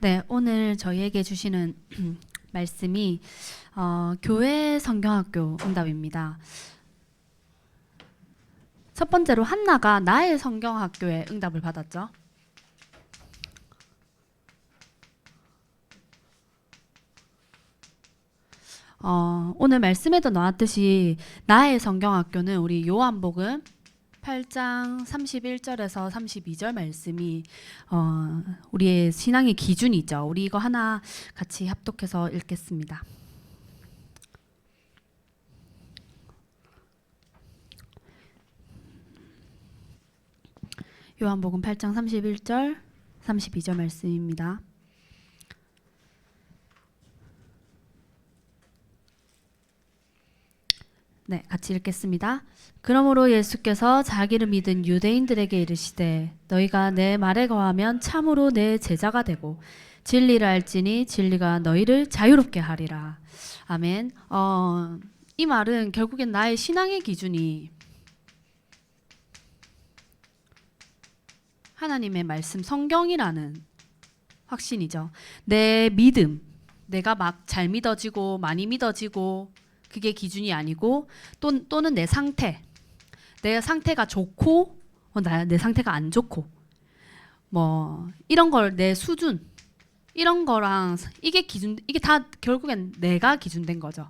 네, 오늘 저희에게 주시는 말씀이 어, 교회 성경학교 응답입니다. 첫 번째로 한나가 나의 성경학교에 응답을 받았죠. 어, 오늘 말씀에도 나왔듯이 나의 성경학교는 우리 요한복음 8장 31절에서 32절 말씀이 어, 우리의 신앙의 기준이죠. 우리 이거 하나 같이 합독해서 읽겠습니다. 요한복음 8장 31절 32절 말씀입니다. 네, 같이 읽겠습니다. 그러므로 예수께서 자기를 믿은 유대인들에게 이르시되 너희가 내 말에 거하면 참으로 내 제자가 되고 진리를 알지니 진리가 너희를 자유롭게 하리라. 아멘. 어, 이 말은 결국엔 나의 신앙의 기준이 하나님의 말씀 성경이라는 확신이죠. 내 믿음, 내가 막 잘 믿어지고 많이 믿어지고 그게 기준이 아니고 또, 또는 내 상태, 내 상태가 좋고 어, 나, 내 상태가 안 좋고 뭐 이런 걸 내 수준 이런 거랑 이게 기준 이게 다 결국엔 내가 기준된 거죠.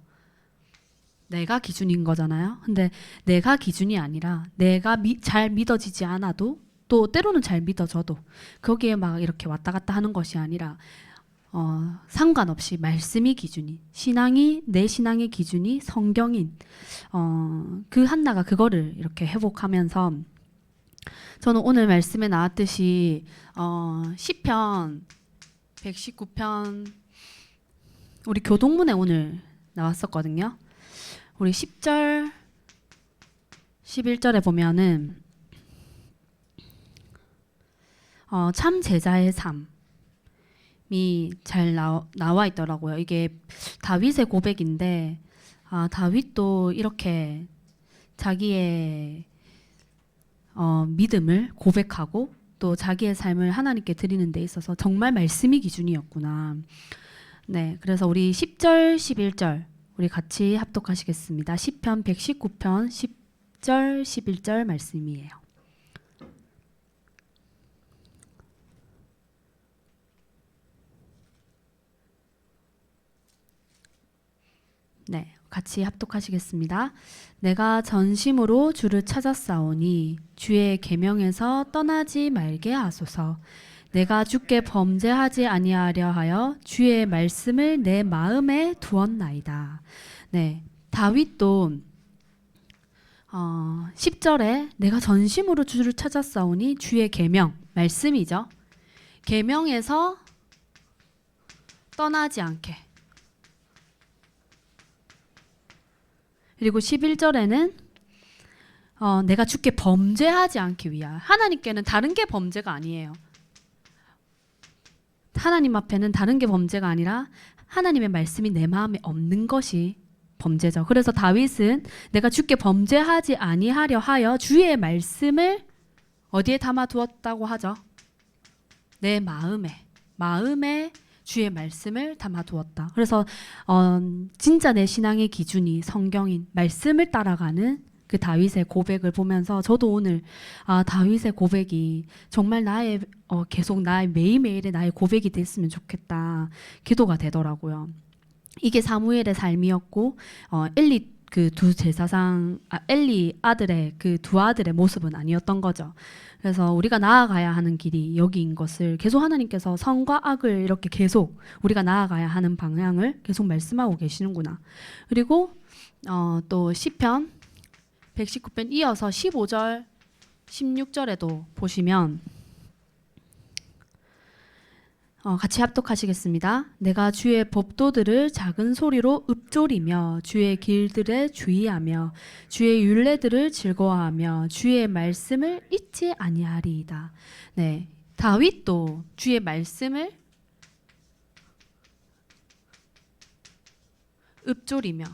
내가 기준인 거잖아요. 근데 내가 기준이 아니라 내가 미, 잘 믿어지지 않아도 또 때로는 잘 믿어져도 거기에 막 이렇게 왔다 갔다 하는 것이 아니라 어, 상관없이 말씀이 기준이 신앙이 내 신앙의 기준이 성경인 어, 그 한나가 그거를 이렇게 회복하면서 저는 오늘 말씀에 나왔듯이 어, 시편 119편 우리 교동문에 오늘 나왔었거든요. 우리 10절 11절에 보면은 어, 참 제자의 삶 이잘 나와, 있더라고요. 이게 다윗의 고백인데 아, 다윗도 이렇게 자기의 어, 믿음을 고백하고 또 자기의 삶을 하나님께 드리는 데 있어서 정말 말씀이 기준이었구나. 네, 그래서 우리 10절, 11절 우리 같이 합독하시겠습니다. 시편 119편 10절, 11절 말씀이에요. 네, 같이 합독하시겠습니다. 내가 전심으로 주를 찾았사오니 주의 계명에서 떠나지 말게 하소서. 내가 주께 범죄하지 아니하려 하여 주의 말씀을 내 마음에 두었나이다. 네, 다윗도 어, 10절에 내가 전심으로 주를 찾았사오니 주의 계명 말씀이죠. 계명에서 떠나지 않게 그리고 11절에는 어, 내가 주께 범죄하지 않기 위하여 하나님께는 다른 게 범죄가 아니에요. 하나님 앞에는 다른 게 범죄가 아니라 하나님의 말씀이 내 마음에 없는 것이 범죄죠. 그래서 다윗은 내가 주께 범죄하지 아니하려 하여 주의 말씀을 어디에 담아 두었다고 하죠? 내 마음에 마음에 주의 말씀을 담아 두었다. 그래서 어, 진짜 내 신앙의 기준이 성경인 말씀을 따라가는 그 다윗의 고백을 보면서 저도 오늘 아 다윗의 고백이 정말 나의 어, 계속 나의 매일매일의 나의 고백이 됐으면 좋겠다 기도가 되더라고요. 이게 사무엘의 삶이었고 어, 엘리 그 두 제사상 아, 엘리 아들의 그 두 아들의 모습은 아니었던 거죠. 그래서 우리가 나아가야 하는 길이 여기인 것을 계속 하나님께서 선과 악을 이렇게 계속 우리가 나아가야 하는 방향을 계속 말씀하고 계시는구나. 그리고 어, 또 시편 119편 이어서 15절 16절에도 보시면 어, 같이 합독하시겠습니다. 내가 주의 법도들을 작은 소리로 읊조리며 주의 길들에 주의하며 주의 율례들을 즐거워하며 주의 말씀을 잊지 아니하리이다. 네, 다윗도 주의 말씀을 읊조리며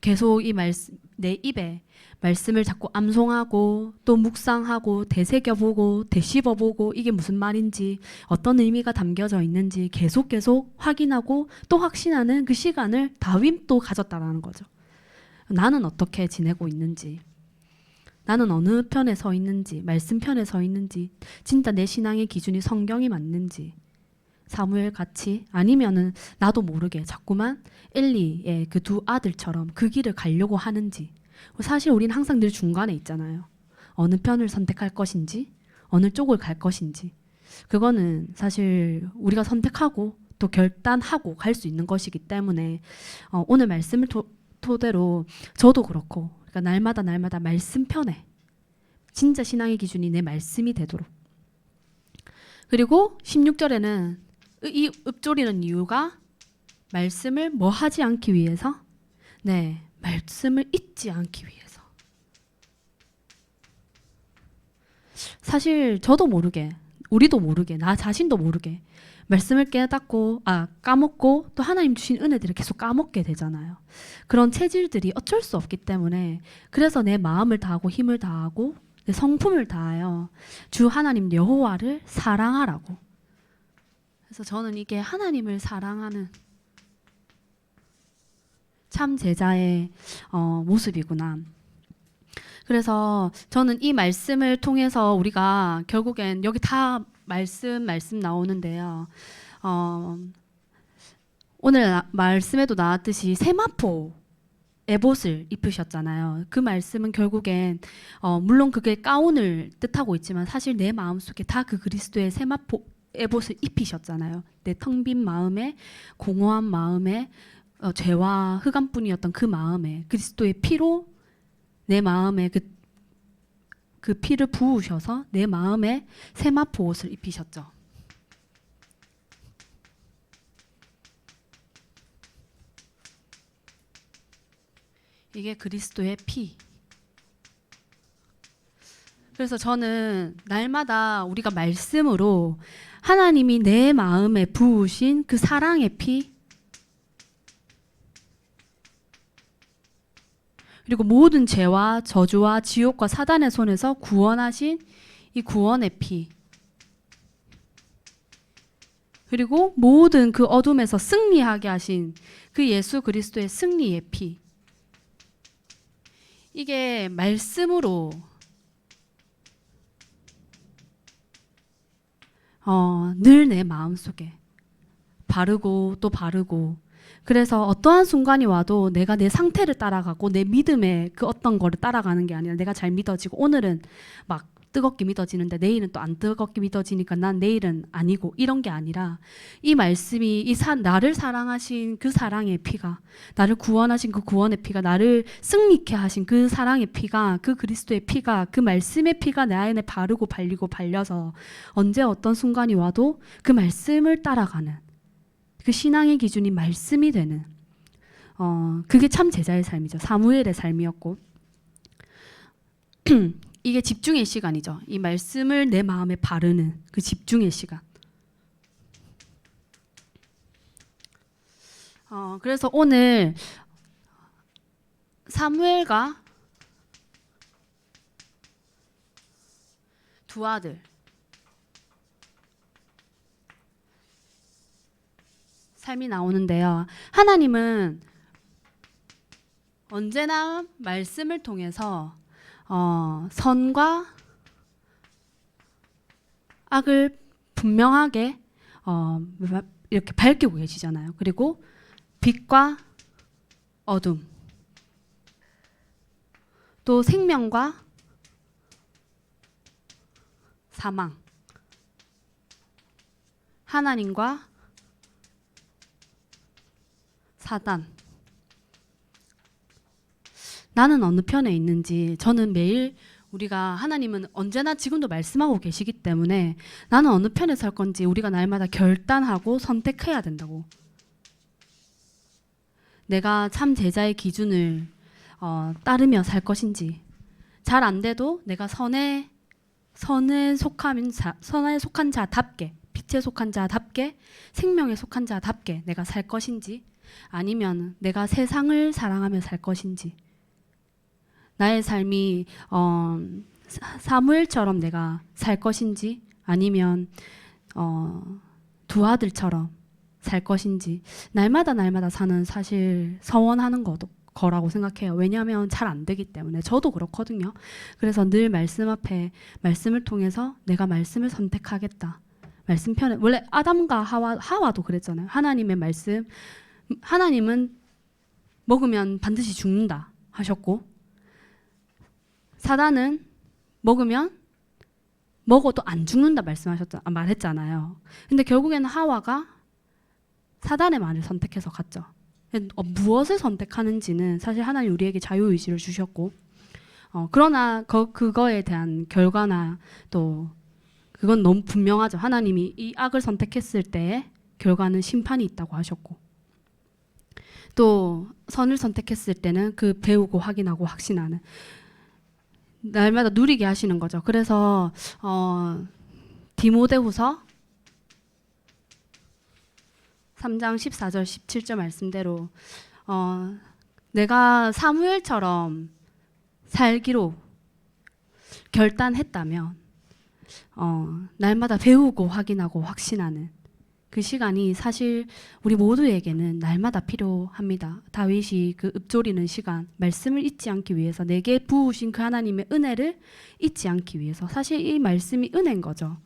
계속 이 말씀 내 입에 말씀을 자꾸 암송하고 또 묵상하고 되새겨보고 되씹어보고 이게 무슨 말인지 어떤 의미가 담겨져 있는지 계속 계속 확인하고 또 확신하는 그 시간을 다윈도 가졌다라는 거죠. 나는 어떻게 지내고 있는지 나는 어느 편에 서 있는지 말씀 편에 서 있는지 진짜 내 신앙의 기준이 성경이 맞는지 사무엘 같이 아니면은 나도 모르게 자꾸만 엘리의 그 두 아들처럼 그 길을 가려고 하는지 사실 우리는 항상 늘 중간에 있잖아요. 어느 편을 선택할 것인지 어느 쪽을 갈 것인지. 그거는 사실 우리가 선택하고 또 결단하고 갈 수 있는 것이기 때문에 어, 오늘 말씀을 토, 토대로 저도 그렇고 그러니까 날마다 날마다 말씀 편에 진짜 신앙의 기준이 내 말씀이 되도록. 그리고 16절에는 이 읊조리는 이유가 말씀을 뭐 하지 않기 위해서? 네 말씀을 잊지 않기 위해서 사실 저도 모르게 우리도 모르게 나 자신도 모르게 말씀을 깨닫고 아 까먹고 또 하나님 주신 은혜들을 계속 까먹게 되잖아요. 그런 체질들이 어쩔 수 없기 때문에 그래서 내 마음을 다하고 힘을 다하고 내 성품을 다하여 주 하나님 여호와를 사랑하라고. 그래서 저는 이게 하나님을 사랑하는 참 제자의 어, 모습이구나. 그래서 저는 이 말씀을 통해서 우리가 결국엔 여기 다 말씀 말씀 나오는데요. 어, 오늘 나- 말씀에도 나왔듯이 세마포 에봇을 입으셨잖아요. 그 말씀은 결국엔 어, 물론 그게 가운을 뜻하고 있지만 사실 내 마음 속에 다 그 그리스도의 세마포 에봇을 입히셨잖아요. 내 텅 빈 마음에 공허한 마음에 어, 죄와 흑암뿐이었던 그 마음에 그리스도의 피로 내 마음에 그, 그 피를 부으셔서 내 마음에 세마포 옷을 입히셨죠. 이게 그리스도의 피. 그래서 저는 날마다 우리가 말씀으로 하나님이 내 마음에 부으신 그 사랑의 피, 그리고 모든 죄와 저주와 지옥과 사단의 손에서 구원하신 이 구원의 피. 그리고 모든 그 어둠에서 승리하게 하신 그 예수 그리스도의 승리의 피. 이게 말씀으로 어, 늘 내 마음속에 바르고 또 바르고 그래서 어떠한 순간이 와도 내가 내 상태를 따라가고 내 믿음의 그 어떤 거를 따라가는 게 아니라 내가 잘 믿어지고 오늘은 막 뜨겁게 믿어지는데 내일은 또 안 뜨겁게 믿어지니까 난 내일은 아니고 이런 게 아니라 이 말씀이 이 사, 나를 사랑하신 그 사랑의 피가 나를 구원하신 그 구원의 피가 나를 승리케 하신 그 사랑의 피가 그 그리스도의 피가 그 말씀의 피가 내 안에 바르고 발리고 발려서 언제 어떤 순간이 와도 그 말씀을 따라가는 그 신앙의 기준이 말씀이 되는 어 그게 참 제자의 삶이죠. 사무엘의 삶이었고 이게 집중의 시간이죠. 이 말씀을 내 마음에 바르는 그 집중의 시간. 어 그래서 오늘 사무엘과 두 아들 삶이 나오는데요. 하나님은 언제나 말씀을 통해서 어, 선과 악을 분명하게 어, 이렇게 밝히고 계시잖아요. 그리고 빛과 어둠, 또 생명과 사망, 하나님과 사단. 나는 어느 편에 있는지 저는 매일 우리가 하나님은 언제나 지금도 말씀하고 계시기 때문에 나는 어느 편에 설 건지 우리가 날마다 결단하고 선택해야 된다고. 내가 참 제자의 기준을 어, 따르며 살 것인지 잘 안 돼도 내가 선에 선에 속한 자 선에 속한 자답게 빛에 속한 자답게 생명에 속한 자답게 내가 살 것인지 아니면 내가 세상을 사랑하며 살 것인지 나의 삶이 어, 사- 사무엘처럼 내가 살 것인지 아니면 어, 두 아들처럼 살 것인지 날마다 날마다 사는 사실 서원하는 거도 거라고 생각해요. 왜냐하면 잘 안 되기 때문에 저도 그렇거든요. 그래서 늘 말씀 앞에 말씀을 통해서 내가 말씀을 선택하겠다. 말씀 편에 원래 아담과 하와 하와도 그랬잖아요. 하나님의 말씀 하나님은 먹으면 반드시 죽는다 하셨고 사단은 먹으면 먹어도 안 죽는다 말씀하셨자 아, 말했잖아요. 근데 결국에는 하와가 사단의 말을 선택해서 갔죠. 어, 무엇을 선택하는지는 사실 하나님 우리에게 자유 의지를 주셨고 어, 그러나 그, 그거에 대한 결과나 또 그건 너무 분명하죠. 하나님이 이 악을 선택했을 때의 결과는 심판이 있다고 하셨고 또 선을 선택했을 때는 그 배우고 확인하고 확신하는 날마다 누리게 하시는 거죠. 그래서 어, 디모데후서 3장 14절 17절 말씀대로 어, 내가 사무엘처럼 살기로 결단했다면 어, 날마다 배우고 확인하고 확신하는 그 시간이 사실 우리 모두에게는 날마다 필요합니다. 다윗이 그 읊조리는 시간, 말씀을 잊지 않기 위해서 내게 부으신 그 하나님의 은혜를 잊지 않기 위해서 사실 이 말씀이 은혜인 거죠.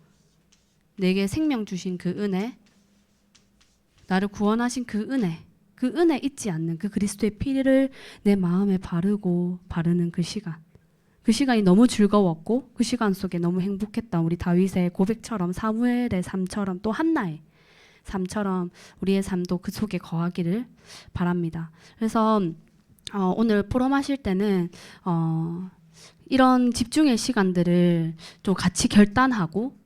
내게 생명 주신 그 은혜, 나를 구원하신 그 은혜, 그 은혜 잊지 않는 그 그리스도의 피를 내 마음에 바르고 바르는 그 시간. 그 시간이 너무 즐거웠고 그 시간 속에 너무 행복했던 우리 다윗의 고백처럼 사무엘의 삶처럼 또 한나의 삶처럼 우리의 삶도 그 속에 거하기를 바랍니다. 그래서 어, 오늘 포럼 하실 때는 어, 이런 집중의 시간들을 좀 같이 결단하고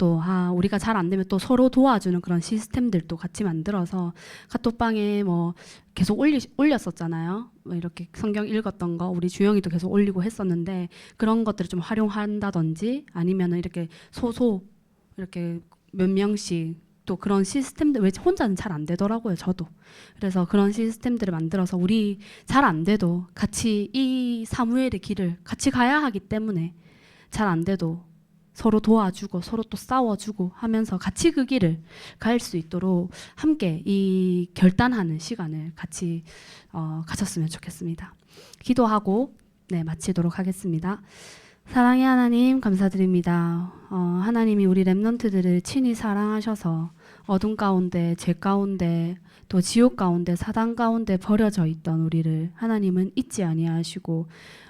또 아, 우리가 잘 안 되면 또 서로 도와주는 그런 시스템들도 같이 만들어서 카톡방에 뭐 계속 올리, 올렸었잖아요. 뭐 이렇게 성경 읽었던 거 우리 주영이도 계속 올리고 했었는데 그런 것들을 좀 활용한다든지 아니면은 이렇게 소소 이렇게 몇 명씩 또 그런 시스템들 왜 혼자는 잘 안 되더라고요 저도 그래서 그런 시스템들을 만들어서 우리 잘 안 돼도 같이 이 사무엘의 길을 같이 가야 하기 때문에 잘 안 돼도 서로 도와주고 서로 또 싸워주고 하면서 같이 그 길을 갈 수 있도록 함께 이 결단하는 시간을 같이 어, 가졌으면 좋겠습니다. 기도하고 네 마치도록 하겠습니다. 사랑의 하나님 감사드립니다. 어, 하나님이 우리 렘넌트들을 친히 사랑하셔서 어둠 가운데 죄 가운데 또 지옥 가운데 사단 가운데 버려져 있던 우리를 하나님은 잊지 아니하시고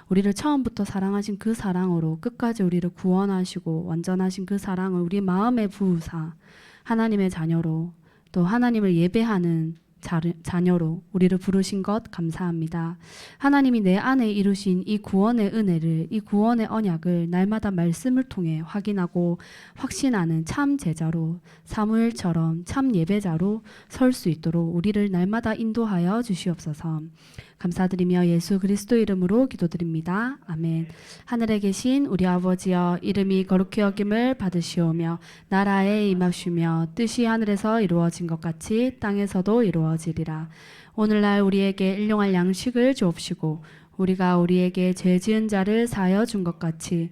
우리를 처음부터 사랑하신 그 사랑으로 끝까지 우리를 구원하시고 완전하신 그 사랑을 우리 마음에 부으사 하나님의 자녀로 또 하나님을 예배하는 자, 자녀로 우리를 부르신 것 감사합니다. 하나님이 내 안에 이루신 이 구원의 은혜를 이 구원의 언약을 날마다 말씀을 통해 확인하고 확신하는 참 제자로 사무엘처럼 참 예배자로 설 수 있도록 우리를 날마다 인도하여 주시옵소서. 감사드리며 예수 그리스도 이름으로 기도드립니다. 아멘. 하늘에 계신 우리 아버지여 이름이 거룩히 여김을 받으시오며 나라에 임하시며 뜻이 하늘에서 이루어진 것 같이 땅에서도 이루어지리라. 오늘날 우리에게 일용할 양식을 주옵시고 우리가 우리에게 죄 지은 자를 사하여 준 것 같이